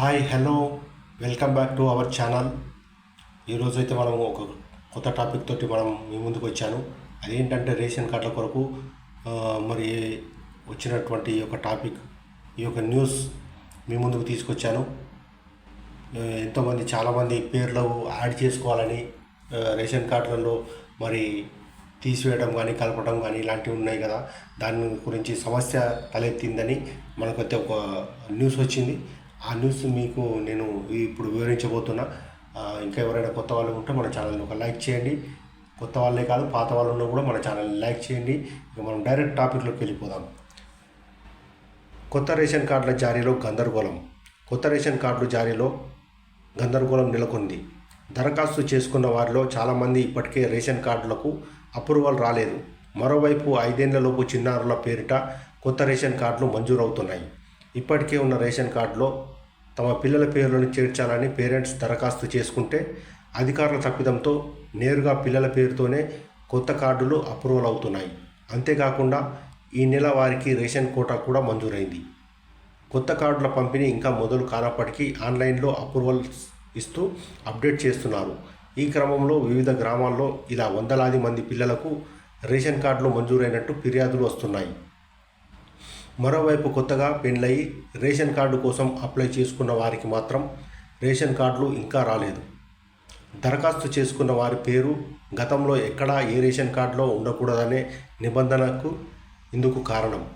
Hi hello welcome back to our channel. ఈరోజు అయితే మనం ఒక కొత్త టాపిక్ తోటి మనం మీ ముందుకు వచ్చాను. అదేంటంటే రేషన్ కార్డుల కొరకు మరి వచ్చినటువంటి ఈ యొక్క టాపిక్ ఈ యొక్క న్యూస్ మీ ముందుకు తీసుకొచ్చాను. ఎంతోమంది చాలామంది పేర్లు యాడ్ చేసుకోవాలని రేషన్ కార్డులలో మరి తీసివేయడం కానీ కలపడం కానీ ఇలాంటివి ఉన్నాయి కదా. దాని గురించి సమస్య తలెత్తిందని మనకైతే ఒక న్యూస్ వచ్చింది. ఆ న్యూస్ మీకు నేను ఇప్పుడు వివరించబోతున్నా. ఇంకా ఎవరైనా కొత్త వాళ్ళు ఉంటే మన ఛానల్ని ఒక లైక్ చేయండి. కొత్త వాళ్ళే కాదు పాత వాళ్ళు ఉన్నా కూడా మన ఛానల్ని లైక్ చేయండి. ఇక మనం డైరెక్ట్ టాపిక్లోకి వెళ్ళిపోదాం. కొత్త రేషన్ కార్డుల జారీలో గందరగోళం. కొత్త రేషన్ కార్డుల జారీలో గందరగోళం నెలకొంది. దరఖాస్తు చేసుకున్న వారిలో చాలామంది ఇప్పటికే రేషన్ కార్డులకు అప్రూవల్ రాలేదు. మరోవైపు ఐదేళ్ళలోపు చిన్నారుల పేరిట కొత్త రేషన్ కార్డులు మంజూరవుతున్నాయి. ఇప్పటికే ఉన్న రేషన్ కార్డులో తమ పిల్లల పేర్లను చేర్చాలని పేరెంట్స్ దరఖాస్తు చేసుకుంటే అధికారుల తప్పిదంతో నేరుగా పిల్లల పేరుతోనే కొత్త కార్డులు అప్రూవల్ అవుతున్నాయి. అంతేకాకుండా ఈ నెల వారికి రేషన్ కోటా కూడా మంజూరైంది. కొత్త కార్డుల పంపిణీ ఇంకా మొదలు కానప్పటికీ ఆన్లైన్లో అప్రూవల్ ఇస్తూ అప్డేట్ చేస్తున్నారు. ఈ క్రమంలో వివిధ గ్రామాల్లో ఇలా వందలాది మంది పిల్లలకు రేషన్ కార్డులు మంజూరైనట్టు ఫిర్యాదులు వస్తున్నాయి. మరోవైపు కొత్తగా పెండ్లయి రేషన్ కార్డు కోసం అప్లై చేసుకున్న వారికి మాత్రం రేషన్ కార్డులు ఇంకా రాలేదు. దరఖాస్తు చేసుకున్న వారి పేరు గతంలో ఎక్కడా ఏ రేషన్ కార్డులో ఉండకూడదనే నిబంధనకు ఇందుకు కారణం.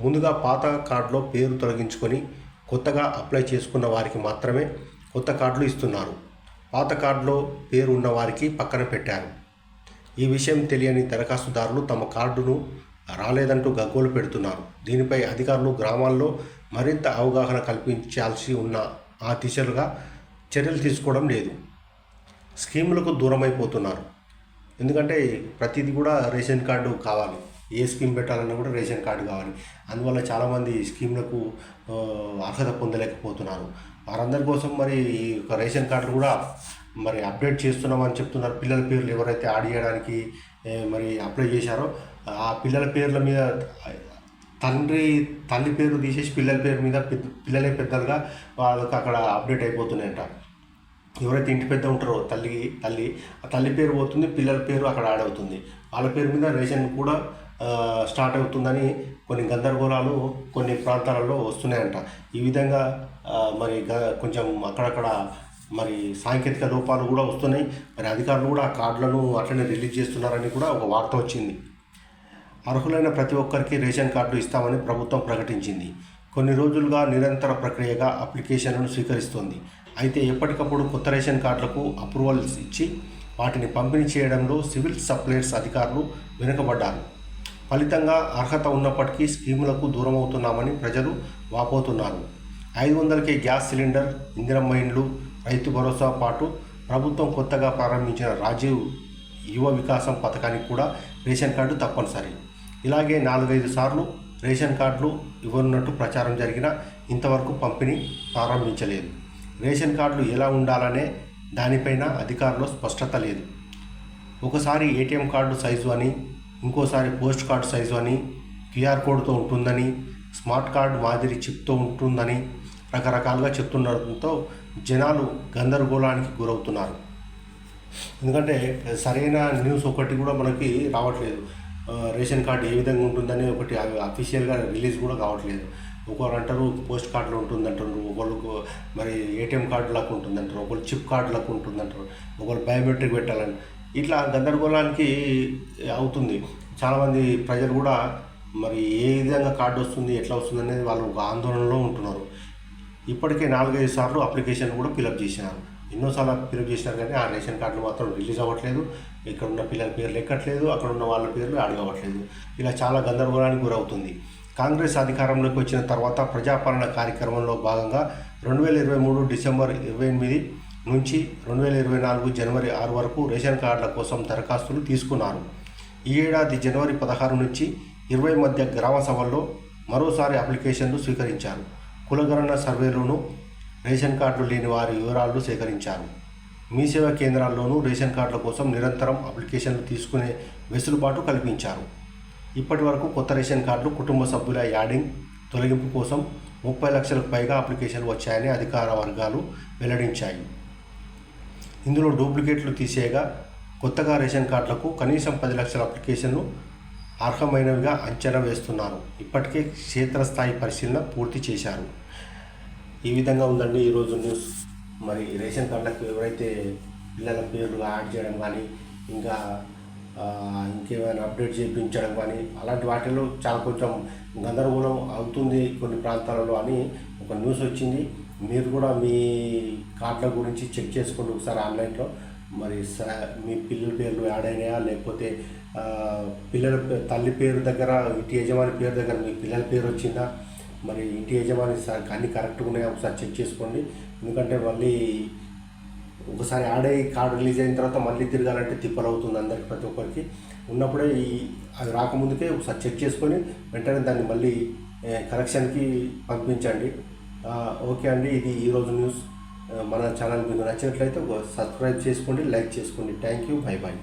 ముందుగా పాత కార్డులో పేరు తొలగించుకొని కొత్తగా అప్లై చేసుకున్న వారికి మాత్రమే కొత్త కార్డులు ఇస్తున్నారు. పాత కార్డులో పేరు ఉన్న వారికి పక్కన పెట్టారు. ఈ విషయం తెలియని దరఖాస్తుదారులు తమ కార్డును రాలేదంటూ గగ్గోలు పెడుతున్నారు. దీనిపై అధికారులు గ్రామాల్లో మరింత అవగాహన కల్పించాల్సి ఉన్న ఆ దిశలుగా చర్యలు తీసుకోవడం లేదు. స్కీములకు దూరమైపోతున్నారు. ఎందుకంటే ప్రతిదీ కూడా రేషన్ కార్డు కావాలి. ఏ స్కీమ్ పెట్టాలన్నా కూడా రేషన్ కార్డు కావాలి. అందువల్ల చాలామంది స్కీమ్లకు అర్హత పొందలేకపోతున్నారు. వారందరి కోసం మరి ఈ యొక్క రేషన్ కార్డులు కూడా మరి అప్డేట్ చేస్తున్నామని చెప్తున్నారు. పిల్లల పేర్లు ఎవరైతే యాడ్ చేయడానికి మరి అప్లై చేశారో ఆ పిల్లల పేర్ల మీద తండ్రి తల్లి పేరు తీసేసి పిల్లల పేరు మీద పెద్ద పిల్లలే పెద్దలుగా వాళ్ళకి అక్కడ అప్డేట్ అయిపోతున్నాయంట. ఎవరైతే ఇంటి పెద్ద ఉంటారో తల్లి తల్లి ఆ తల్లి పేరు పోతుంది పిల్లల పేరు అక్కడ యాడ్ అవుతుంది. వాళ్ళ పేరు మీద రేషన్ కూడా స్టార్ట్ అవుతుందని కొన్ని గందరగోళాలు కొన్ని ప్రాంతాలలో వస్తున్నాయంట. ఈ విధంగా మరి గ- కొంచెం అక్కడక్కడ మరి సాంకేతిక లోపాలు కూడా వస్తున్నాయి. మరి అధికారులు కూడా ఆ కార్డులను అట్లనే రిలీజ్ చేస్తున్నారని కూడా ఒక వార్త వచ్చింది. అర్హులైన ప్రతి ఒక్కరికి రేషన్ కార్డు ఇస్తామని ప్రభుత్వం ప్రకటించింది. కొన్ని రోజులుగా నిరంతర ప్రక్రియగా అప్లికేషన్లను స్వీకరిస్తోంది. అయితే ఎప్పటికప్పుడు కొత్త రేషన్ కార్డులకు అప్రూవల్స్ ఇచ్చి వాటిని పంపిణీ చేయడంలో సివిల్ సప్లైర్స్ అధికారులు వెనుకబడ్డారు. ఫలితంగా అర్హత ఉన్నప్పటికీ స్కీములకు దూరమవుతున్నామని ప్రజలు వాపోతున్నారు. ఐదు వందలకే గ్యాస్ సిలిండర్ ఇందిరమ్మ ఇండ్లు రైతు భరోసా పాటు ప్రభుత్వం కొత్తగా ప్రారంభించిన రాజీవ్ యువ వికాసం పథకానికి కూడా రేషన్ కార్డు తప్పనిసరి. ఇలాగే నాలుగైదు సార్లు రేషన్ కార్డులు ఇవ్వనున్నట్టు ప్రచారం జరిగినా ఇంతవరకు పంపిణీ ప్రారంభించలేదు. రేషన్ కార్డులు ఎలా ఉండాలనే దానిపైన అధికారులు స్పష్టత లేదు. ఒకసారి ఏటీఎం కార్డు సైజు అని ఇంకోసారి పోస్ట్ కార్డు సైజు అని క్యూఆర్ కోడ్తో ఉంటుందని స్మార్ట్ కార్డు మాదిరి చిప్తో ఉంటుందని రకరకాలుగా చెప్తుండటంతో జనాలు గందరగోళానికి గురవుతున్నారు. ఎందుకంటే సరైన న్యూస్ ఒకటి కూడా మనకి రావట్లేదు. రేషన్ కార్డు ఏ విధంగా ఉంటుందని ఒకటి అఫీషియల్గా రిలీజ్ కూడా కావట్లేదు. ఒకరు అంటారు పోస్ట్ కార్డులో ఉంటుందంటారు. ఒకళ్ళు మరి ఏటీఎం కార్డు లాగా ఉంటుందంటారు. ఒకళ్ళు చిప్ కార్డు లాగా ఉంటుందంటారు. ఒకళ్ళు బయోమెట్రిక్ పెట్టాలని. ఇట్లా గందరగోళానికి అవుతుంది. చాలామంది ప్రజలు కూడా మరి ఏ విధంగా కార్డు వస్తుంది ఎట్లా వస్తుంది అనేది వాళ్ళు ఒక ఆందోళనలో ఉంటున్నారు. ఇప్పటికే నాలుగైదు సార్లు అప్లికేషన్ కూడా ఫిలప్ చేసినారు. ఎన్నోసార్లు ఫిలప్ చేసినారు కానీ ఆ రేషన్ కార్డులు మాత్రం రిలీజ్ అవ్వట్లేదు. ఇక్కడ ఉన్న పిల్లల పేర్లు ఎక్కట్లేదు అక్కడ ఉన్న వాళ్ళ పేర్లు అడగవట్లేదు. ఇలా చాలా గందరగోళానికి గురవుతుంది. కాంగ్రెస్ అధికారంలోకి వచ్చిన తర్వాత ప్రజాపాలన కార్యక్రమంలో భాగంగా రెండు వేల ఇరవై మూడు డిసెంబర్ ఇరవై ఎనిమిది నుంచి రెండు వేల ఇరవై నాలుగు జనవరి ఆరు వరకు రేషన్ కార్డుల కోసం దరఖాస్తులు తీసుకున్నారు. ఈ ఏడాది జనవరి పదహారు నుంచి ఇరవై మధ్య గ్రామ సభల్లో మరోసారి అప్లికేషన్లు స్వీకరించారు. కులగణన సర్వేలోనూ రేషన్ కార్డులు లేని వారి వివరాలు సేకరించారు. మీ సేవా కేంద్రాల్లోనూ రేషన్ కార్డుల కోసం నిరంతరం అప్లికేషన్లు తీసుకునే వెసులుబాటు కల్పించారు. ఇప్పటి వరకు కొత్త రేషన్ కార్డులు కుటుంబ సభ్యుల యాడింగ్ తొలగింపు కోసం ముప్పై లక్షలకు పైగా అప్లికేషన్లు వచ్చాయని అధికార వర్గాలు వెల్లడించాయి. ఇందులో డూప్లికేట్లు తీసేయగా కొత్తగా రేషన్ కార్డులకు కనీసం పది లక్షల అప్లికేషన్లు అర్హమైనవిగా అంచనా వేస్తున్నారు. ఇప్పటికే క్షేత్రస్థాయి పరిశీలన పూర్తి చేశారు. ఈ విధంగా ఉందండి ఈరోజు న్యూస్. మరి రేషన్ కార్డులకు ఎవరైతే పిల్లల పేర్లు యాడ్ చేయడం కానీ ఇంకా ఇంకేమైనా అప్డేట్ చేయించడం కానీ అలాంటి వాటిలో చాలా కొంచెం గందరగోళం అవుతుంది కొన్ని ప్రాంతాలలో అని ఒక న్యూస్ వచ్చింది. మీరు కూడా మీ కార్డుల గురించి చెక్ చేసుకోండి ఒకసారి ఆన్లైన్లో. మరి మీ పిల్లల పేర్లు యాడ్ అయినాయా? లేకపోతే పిల్లల తల్లి పేరు దగ్గర ఇంటి యజమాని పేరు దగ్గర మీ పిల్లల పేరు వచ్చిందా? మరి ఇంటి యజమాని సార్ అన్ని కరెక్ట్గా ఉన్నాయా? ఒకసారి చెక్ చేసుకోండి. ఎందుకంటే మళ్ళీ ఒకసారి ఆడే కార్డు రిలీజ్ అయిన తర్వాత మళ్ళీ తిరగాలంటే తిప్పలు అవుతుంది అందరికి ప్రతి ఒక్కరికి. ఉన్నప్పుడే ఈ అది రాకముందుకే ఒకసారి చెక్ చేసుకొని వెంటనే దాన్ని మళ్ళీ కలెక్షన్కి కరెక్షన్కి పంపించండి. ఓకే అండి ఇది ఈరోజు న్యూస్. మన ఛానల్ మీకు నచ్చినట్లయితే ఒక సబ్స్క్రైబ్ చేసుకోండి లైక్ చేసుకోండి. Thank you bye bye